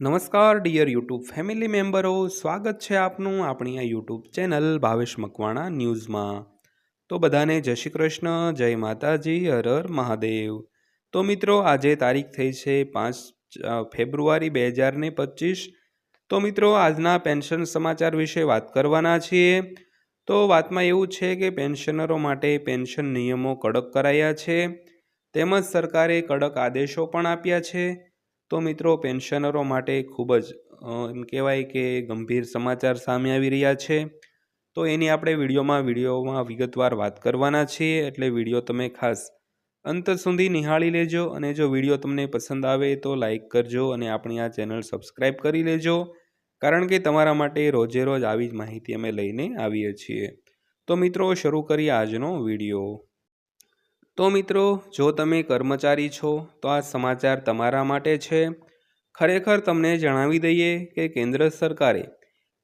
નમસ્કાર dear YouTube family મેમ્બરો સ્વાગત છે આપનું આપણી આ યુટ્યુબ ચેનલ ભાવેશ મકવાણા ન્યૂઝમાં. તો બધાને જય શ્રી કૃષ્ણ, જય માતાજી, હર હર મહાદેવ. તો મિત્રો, આજે તારીખ થઈ છે પાંચ ફેબ્રુઆરી બે હજાર ને પચીસ. તો મિત્રો, આજના પેન્શન સમાચાર વિશે વાત કરવાના છીએ. તો વાતમાં એવું છે કે પેન્શનરો માટે પેન્શન નિયમો કડક કરાયા છે. તેમજ સરકારે કડક આદેશો પણ આપ્યા છે. તો મિત્રો, પેન્શનરો માટે ખૂબ જ એમ કહેવાય કે ગંભીર સમાચાર સામે આવી રહ્યા છે. તો એની આપણે વિડીયોમાં વિડીયોમાં વિગતવાર વાત કરવાના છીએ. એટલે વીડિયો તમે ખાસ અંત સુધી નિહાળી લેજો અને જો વીડિયો તમને પસંદ આવે તો લાઈક કરજો અને આપણી આ ચેનલ સબસ્ક્રાઈબ કરી લેજો. કારણ કે તમારા માટે રોજે રોજ આવી જ માહિતી અમે લઈને આવીએ છીએ. તો મિત્રો, શરૂ કરીએ આજનો વીડિયો. તો મિત્રો, જો તમે કર્મચારી છો, તો આ સમાચાર તમારા માટે છે. ખરેખર તમને જણાવી દઈએ કે કેન્દ્ર સરકારે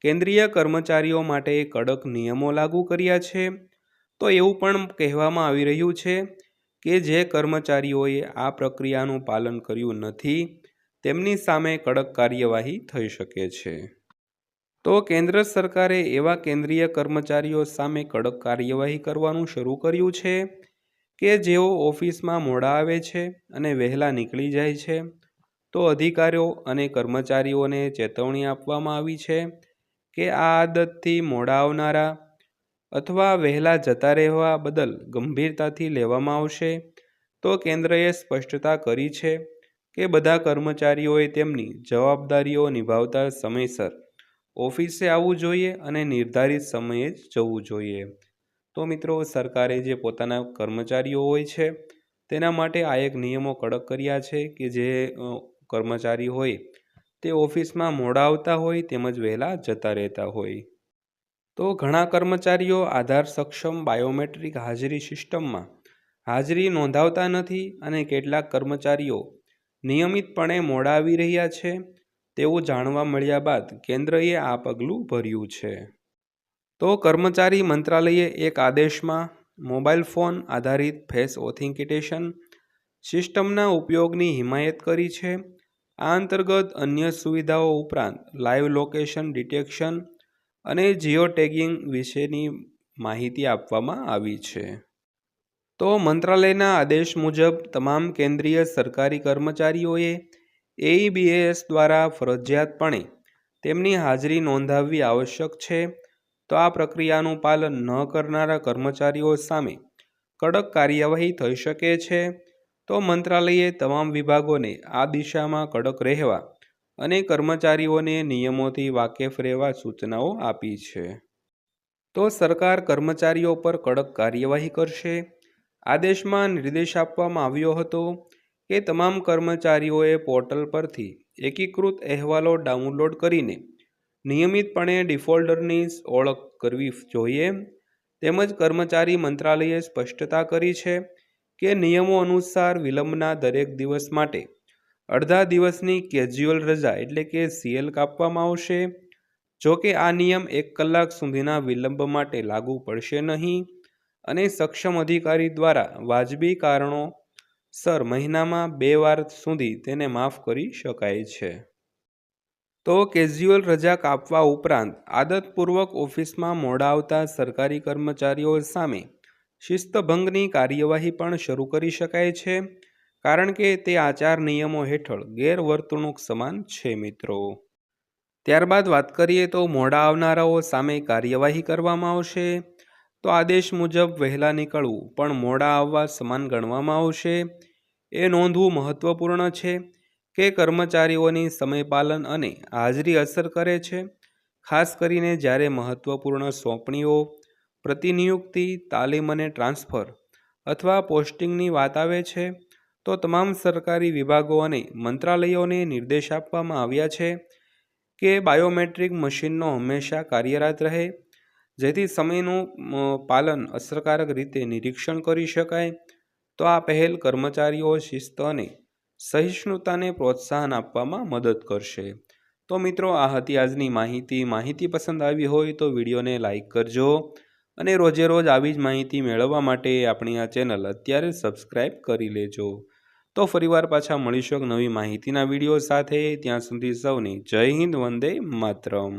કેન્દ્રીય કર્મચારીઓ માટે કડક નિયમો લાગુ કર્યા છે. તો એવું પણ કહેવામાં આવી રહ્યું છે કે જે કર્મચારીઓએ આ પ્રક્રિયાનું પાલન કર્યું નથી, તેમની સામે કડક કાર્યવાહી થઈ શકે છે. તો કેન્દ્ર સરકારે એવા કેન્દ્રીય કર્મચારીઓ સામે કડક કાર્યવાહી કરવાનું શરૂ કર્યું છે. કે જેઓ ઓફિસમાં મોડા આવે છે અને વહેલા નીકળી જાય છે, તો અધિકારીઓ અને કર્મચારીઓને ચેતવણી આપવામાં આવી છે કે આ આદતથી મોડા આવનારા અથવા વહેલા જતા રહેવા બદલ ગંભીરતાથી લેવામાં આવશે, તો કેન્દ્રએ સ્પષ્ટતા કરી છે કે બધા કર્મચારીઓએ તેમની જવાબદારીઓ નિભાવતા સમયસર ઓફિસે આવવું જોઈએ અને નિર્ધારિત સમયે જ જવું જોઈએ. તો મિત્રો સરકારે જે પોતાના કર્મચારીઓ હોય છે, તેના માટે આ એક નિયમો કડક કર્યા છે કે જે કર્મચારી હોય, તે ઓફિસમાં મોડા આવતા હોય તેમજ વહેલા જતા રહેતા હોય. તો ઘણા કર્મચારીઓ આધાર સક્ષમ બાયોમેટ્રિક હાજરી સિસ્ટમમાં હાજરી નોંધાવતા નથી અને કેટલાક કર્મચારીઓ નિયમિતપણે મોડા આવી રહ્યા છે, તેવું જાણવા મળ્યા બાદ કેન્દ્રએ આ પગલું ભર્યું છે. તો કર્મચારી મંત્રાલયે એક આદેશમાં મોબાઈલ ફોન આધારિત ફેસ ઓથેન્ટિકેશન સિસ્ટમના ઉપયોગની હિમાયત કરી છે. આ અંતર્ગત અન્ય સુવિધાઓ ઉપરાંત લાઈવ લોકેશન ડિટેક્શન અને જીઓ ટેગિંગ વિશેની માહિતી આપવામાં આવી છે. તો મંત્રાલયના આદેશ મુજબ તમામ કેન્દ્રીય સરકારી કર્મચારીઓએ એઈબીએસ દ્વારા ફરજિયાતપણે તેમની હાજરી નોંધાવવી આવશ્યક છે. તો આ પ્રક્રિયાનું પાલન ન કરનારા કર્મચારીઓ સામે કડક કાર્યવાહી થઈ શકે છે. તો મંત્રાલયે તમામ વિભાગોને આ દિશામાં કડક રહેવા અને કર્મચારીઓને નિયમોથી વાકેફ રહેવા સૂચનાઓ આપી છે. તો સરકાર કર્મચારીઓ પર કડક કાર્યવાહી કરશે. આદેશમાં નિર્દેશ આપવામાં આવ્યો હતો કે તમામ કર્મચારીઓએ પોર્ટલ પરથી એકીકૃત અહેવાલો ડાઉનલોડ કરીને નિયમિતપણે ડિફોલ્ટરની ઓળખ કરવી જોઈએ. તેમજ કર્મચારી મંત્રાલયે સ્પષ્ટતા કરી છે કે નિયમો અનુસાર વિલંબના દરેક દિવસ માટે અડધા દિવસની કેજ્યુઅલ રજા એટલે કે સીએલ કાપવામાં આવશે. જો કે આ નિયમ એક કલાક સુધીના વિલંબ માટે લાગુ પડશે નહીં અને સક્ષમ અધિકારી દ્વારા વાજબી કારણો સર મહિનામાં બે વાર સુધી તેને માફ કરી શકાય છે. તો કેઝ્યુઅલ રજા કાપવા ઉપરાંત આદતપૂર્વક ઓફિસમાં મોડા આવતા સરકારી કર્મચારીઓ સામે શિસ્તભંગની કાર્યવાહી પણ શરૂ કરી શકાય છે, કારણ કે તે આચાર નિયમો હેઠળ ગેરવર્તણૂક સમાન છે મિત્રો. ત્યારબાદ વાત કરીએ તો મોડા આવનારાઓ સામે કાર્યવાહી કરવામાં આવશે, તો આદેશ મુજબ વહેલા નીકળવું પણ મોડા આવવા સમાન ગણવામાં આવશે. એ નોંધવું મહત્વપૂર્ણ છે કે કર્મચારીઓની સમયપાલન અને હાજરી અસર કરે છે? ખાસ કરીને જ્યારે મહત્વપૂર્ણ સોંપણીઓ, પ્રતિનિયુક્તિ, તાલીમ અને ટ્રાન્સફર અથવા પોસ્ટિંગની વાત આવે છે, તો તમામ સરકારી વિભાગો અને મંત્રાલયોને નિર્દેશ આપવામાં આવ્યા છે કે બાયોમેટ્રિક મશીનનો હંમેશા કાર્યરત રહે, જેથી સમયનું પાલન અસરકારક રીતે નિરીક્ષણ કરી શકાય. તો આ પહેલ કર્મચારીઓ, શિસ્ત અને સહિષ્ણુતાને પ્રોત્સાહન આપવામાં મદદ કરશે. તો મિત્રો, આ હતી આજની માહિતી. માહિતી પસંદ આવી હોય તો વિડીયોને લાઈક કરજો અને રોજે રોજ આવી જ માહિતી મેળવવા માટે આપણી આ ચેનલ અત્યારે સબસ્ક્રાઈબ કરી લેજો. તો ફરીવાર પાછા મળીશું નવી માહિતીના વીડિયો સાથે. ત્યાં સુધી સૌને જય હિન્દ, વંદે માતરમ.